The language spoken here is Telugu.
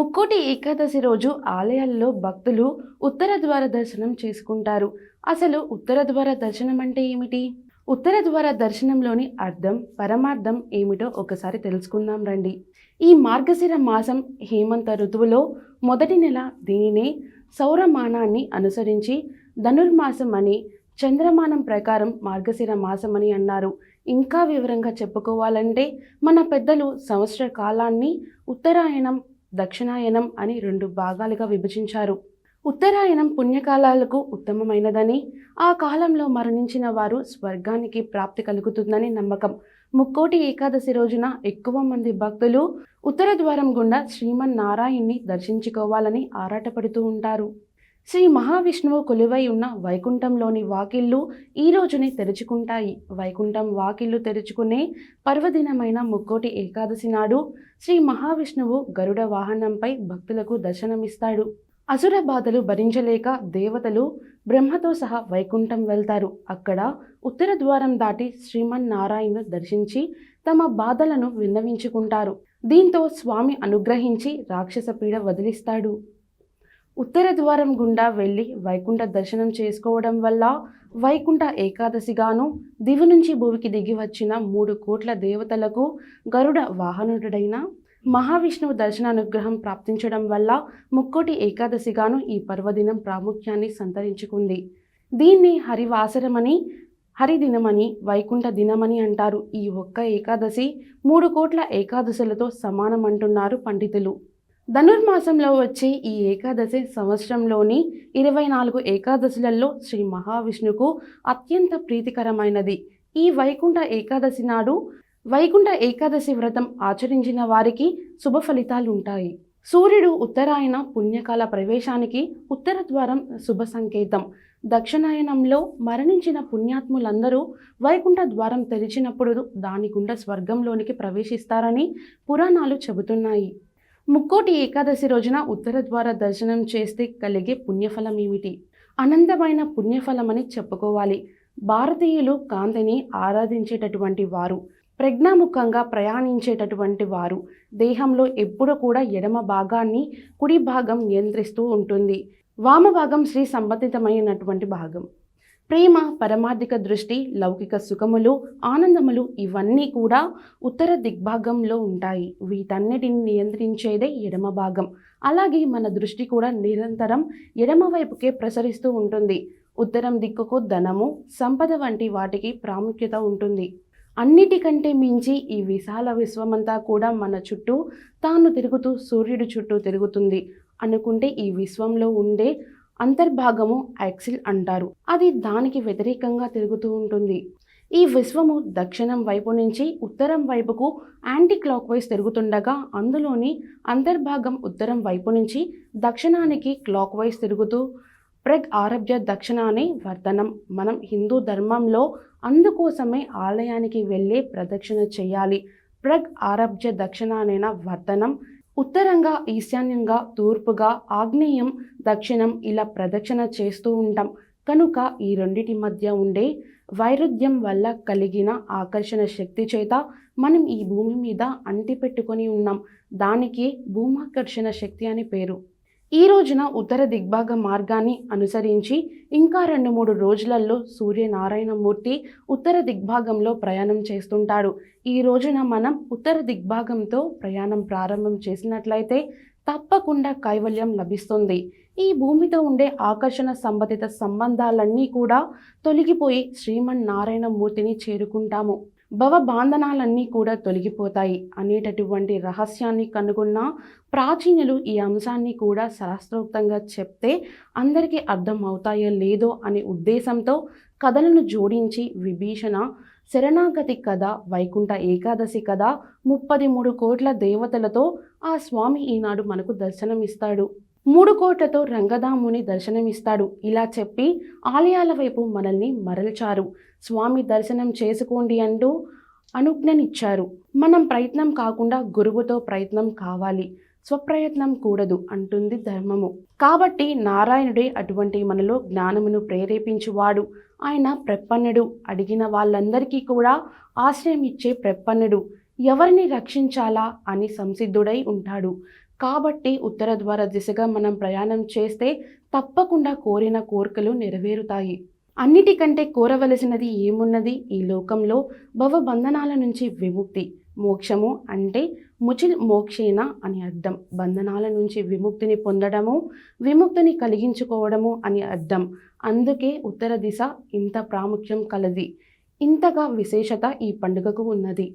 ముక్కోటి ఏకాదశి రోజు ఆలయాల్లో భక్తులు ఉత్తర ద్వార దర్శనం చేసుకుంటారు. అసలు ఉత్తర ద్వార దర్శనం అంటే ఏమిటి? ఉత్తర ద్వార దర్శనంలోని అర్థం పరమార్థం ఏమిటో ఒకసారి తెలుసుకుందాం రండి. ఈ మార్గశిర మాసం హేమంత ఋతువులో మొదటి నెల దీనినే సౌరమానాన్ని అనుసరించి ధనుర్మాసం అని చంద్రమానం ప్రకారం మార్గశిర మాసం అని అన్నారు. ఇంకా వివరంగా చెప్పుకోవాలంటే మన పెద్దలు సంవత్సర కాలాన్ని ఉత్తరాయణం దక్షిణాయనం అని రెండు భాగాలుగా విభజించారు. ఉత్తరాయణం పుణ్యకాలాలకు ఉత్తమమైనదని ఆ కాలంలో మరణించిన వారు స్వర్గానికి ప్రాప్తి కలుగుతుందని నమ్మకం. ముక్కోటి ఏకాదశి రోజున ఎక్కువ మంది భక్తులు ఉత్తర ద్వారం గుండా శ్రీమన్నారాయణ్ణి దర్శించుకోవాలని ఆరాటపడుతూ ఉంటారు. శ్రీ మహావిష్ణువు కొలువై ఉన్న వైకుంఠంలోని వాకిళ్ళు ఈ రోజునే తెరుచుకుంటాయి. వైకుంఠం వాకిళ్ళు తెరుచుకునే పర్వదినమైన ముక్కోటి ఏకాదశి నాడు శ్రీ మహావిష్ణువు గరుడ వాహనంపై భక్తులకు దర్శనమిస్తాడు. అసుర బాధలు భరించలేక దేవతలు బ్రహ్మతో సహా వైకుంఠం వెళ్తారు. అక్కడ ఉత్తర ద్వారం దాటి శ్రీమన్నారాయణను దర్శించి తమ బాధలను విన్నవించుకుంటారు. దీంతో స్వామి అనుగ్రహించి రాక్షస పీడ వదిలిస్తాడు. ఉత్తర ద్వారం గుండా వెళ్ళి వైకుంఠ దర్శనం చేసుకోవడం వల్ల వైకుంఠ ఏకాదశిగాను దివి నుంచి భూమికి దిగి వచ్చిన మూడు కోట్ల దేవతలకు గరుడ వాహనుడైన మహావిష్ణువు దర్శనానుగ్రహం ప్రాప్తించడం వల్ల ముక్కోటి ఏకాదశిగాను ఈ పర్వదినం ప్రాముఖ్యాన్ని సంతరించుకుంది. దీన్ని హరివాసరమని హరిదినమని వైకుంఠ దినమని అంటారు. ఈ ఒక్క ఏకాదశి మూడు కోట్ల ఏకాదశులతో సమానమంటున్నారు పండితులు. ధనుర్మాసంలో వచ్చే ఈ ఏకాదశి సంవత్సరంలోని ఇరవై నాలుగు ఏకాదశులలో శ్రీ మహావిష్ణుకు అత్యంత ప్రీతికరమైనది. ఈ వైకుంఠ ఏకాదశి నాడు వైకుంఠ ఏకాదశి వ్రతం ఆచరించిన వారికి శుభ ఫలితాలు ఉంటాయి సూర్యుడు ఉత్తరాయణ పుణ్యకాల ప్రవేశానికి ఉత్తర ద్వారం శుభ సంకేతం. దక్షిణాయనంలో మరణించిన పుణ్యాత్ములందరూ వైకుంఠ ద్వారం తెరిచినప్పుడు దాని గుండా స్వర్గంలోనికి ప్రవేశిస్తారని పురాణాలు చెబుతున్నాయి. ముక్కోటి ఏకాదశి రోజున ఉత్తర ద్వార దర్శనం చేస్తే కలిగే పుణ్యఫలం ఏమిటి? అనంతమైన పుణ్యఫలమని చెప్పుకోవాలి. భారతీయులు కాంతిని ఆరాధించేటటువంటి వారు ప్రజ్ఞాముఖంగా ప్రయాణించేటటువంటి వారు దేహంలో ఎప్పుడు కూడా ఎడమ భాగాన్ని కుడి భాగం నియంత్రిస్తూ ఉంటుంది. వామ భాగం శ్రీ సంబంధితమైనటువంటి భాగం. ప్రేమ పరమార్థిక దృష్టి లౌకిక సుఖములు ఆనందములు ఇవన్నీ కూడా ఉత్తర దిగ్భాగంలో ఉంటాయి. వీటన్నిటిని నియంత్రించేదే ఎడమ భాగం. అలాగే మన దృష్టి కూడా నిరంతరం ఎడమ వైపుకే ప్రసరిస్తూ ఉంటుంది. ఉత్తరం దిక్కుకు ధనము సంపద వంటి వాటికి ప్రాముఖ్యత ఉంటుంది. అన్నిటికంటే మించి ఈ విశాల విశ్వమంతా కూడా మన చుట్టూ తాను తిరుగుతూ సూర్యుడి చుట్టూ తిరుగుతుంది. అనుకుంటే ఈ విశ్వంలో ఉండే అంతర్భాగము యాక్సిల్ అంటారు. అది దానికి వ్యతిరేకంగా తిరుగుతూ ఉంటుంది. ఈ విశ్వము దక్షిణం వైపు నుంచి ఉత్తరం వైపుకు యాంటీ క్లాక్ వైజ్ తిరుగుతుండగా అందులోని అంతర్భాగం ఉత్తరం వైపు నుంచి దక్షిణానికి క్లాక్ వైజ్ తిరుగుతూ ప్రగ్ ఆరభ్య దక్షిణ వర్ధనం. మనం హిందూ ధర్మంలో అందుకోసమే ఆలయానికి వెళ్ళే ప్రదక్షిణ చేయాలి. ప్రగ్ ఆరభ్య దక్షిణానైన వర్ధనం ఉత్తరంగా ఈశాన్యంగా తూర్పుగా ఆగ్నేయం దక్షిణం ఇలా ప్రదక్షిణ చేస్తూ ఉంటాం. కనుక ఈ రెండిటి మధ్య ఉండే వైరుధ్యం వల్ల కలిగిన ఆకర్షణ శక్తి చేత మనం ఈ భూమి మీద అంటిపెట్టుకొని ఉన్నాం. దానికి భూమాకర్షణ శక్తి అని పేరు. ఈ రోజున ఉత్తర దిగ్భాగ మార్గాన్ని అనుసరించి ఇంకా రెండు మూడు రోజులలో సూర్యనారాయణమూర్తి ఉత్తర దిగ్భాగంలో ప్రయాణం చేస్తుంటాడు. ఈ రోజున మనం ఉత్తర దిగ్భాగంతో ప్రయాణం ప్రారంభం చేసినట్లయితే తప్పకుండా కైవల్యం లభిస్తుంది. ఈ భూమితో ఉండే ఆకర్షణ సంబంధిత సంబంధాలన్నీ కూడా తొలగిపోయి శ్రీమన్నారాయణ మూర్తిని చేరుకుంటాము. భవ బాంధనాలన్నీ కూడా తొలగిపోతాయి అనేటటువంటి రహస్యాన్ని కనుగొన్న ప్రాచీనులు ఈ అంశాన్ని కూడా శాస్త్రోక్తంగా చెప్తే అందరికీ అర్థం అవుతాయో లేదో అనే ఉద్దేశంతో కథలను జోడించి విభీషణ శరణాగతి కథ వైకుంఠ ఏకాదశి కథ ముప్పది మూడు కోట్ల దేవతలతో ఆ స్వామి ఈనాడు మనకు దర్శనమిస్తాడు. మూడు కోట్లతో రంగదాముని దర్శనమిస్తాడు. ఇలా చెప్పి ఆలయాల వైపు మనల్ని మరల్చారు. స్వామి దర్శనం చేసుకోండి అంటూ అనుజ్ఞనిచ్చారు. మనం ప్రయత్నం కాకుండా గురువుతో ప్రయత్నం కావాలి. స్వప్రయత్నం కూడదు అంటుంది ధర్మము. కాబట్టి నారాయణుడే అటువంటి మనలో జ్ఞానమును ప్రేరేపించువాడు. ఆయన ప్రపన్నుడు. అడిగిన వాళ్ళందరికీ కూడా ఆశ్రయం ఇచ్చే ప్రపన్నుడు. ఎవరిని రక్షించాలా అని సంసిద్ధుడై ఉంటాడు. కాబట్టి ఉత్తర ద్వార దిశగా మనం ప్రయాణం చేస్తే తప్పకుండా కోరిన కోరికలు నెరవేరుతాయి. అన్నిటికంటే కోరవలసినది ఏమున్నది? ఈ లోకంలో భవబంధనాల నుంచి విముక్తి. మోక్షము అంటే ముచిల్ మోక్షేన అని అర్థం. బంధనాల నుంచి విముక్తిని పొందడము విముక్తిని కలిగించుకోవడము అని అర్థం. అందుకే ఉత్తర దిశ ఇంత ప్రాముఖ్యం కలది. ఇంతగా విశేషత ఈ పండుగకు ఉన్నది.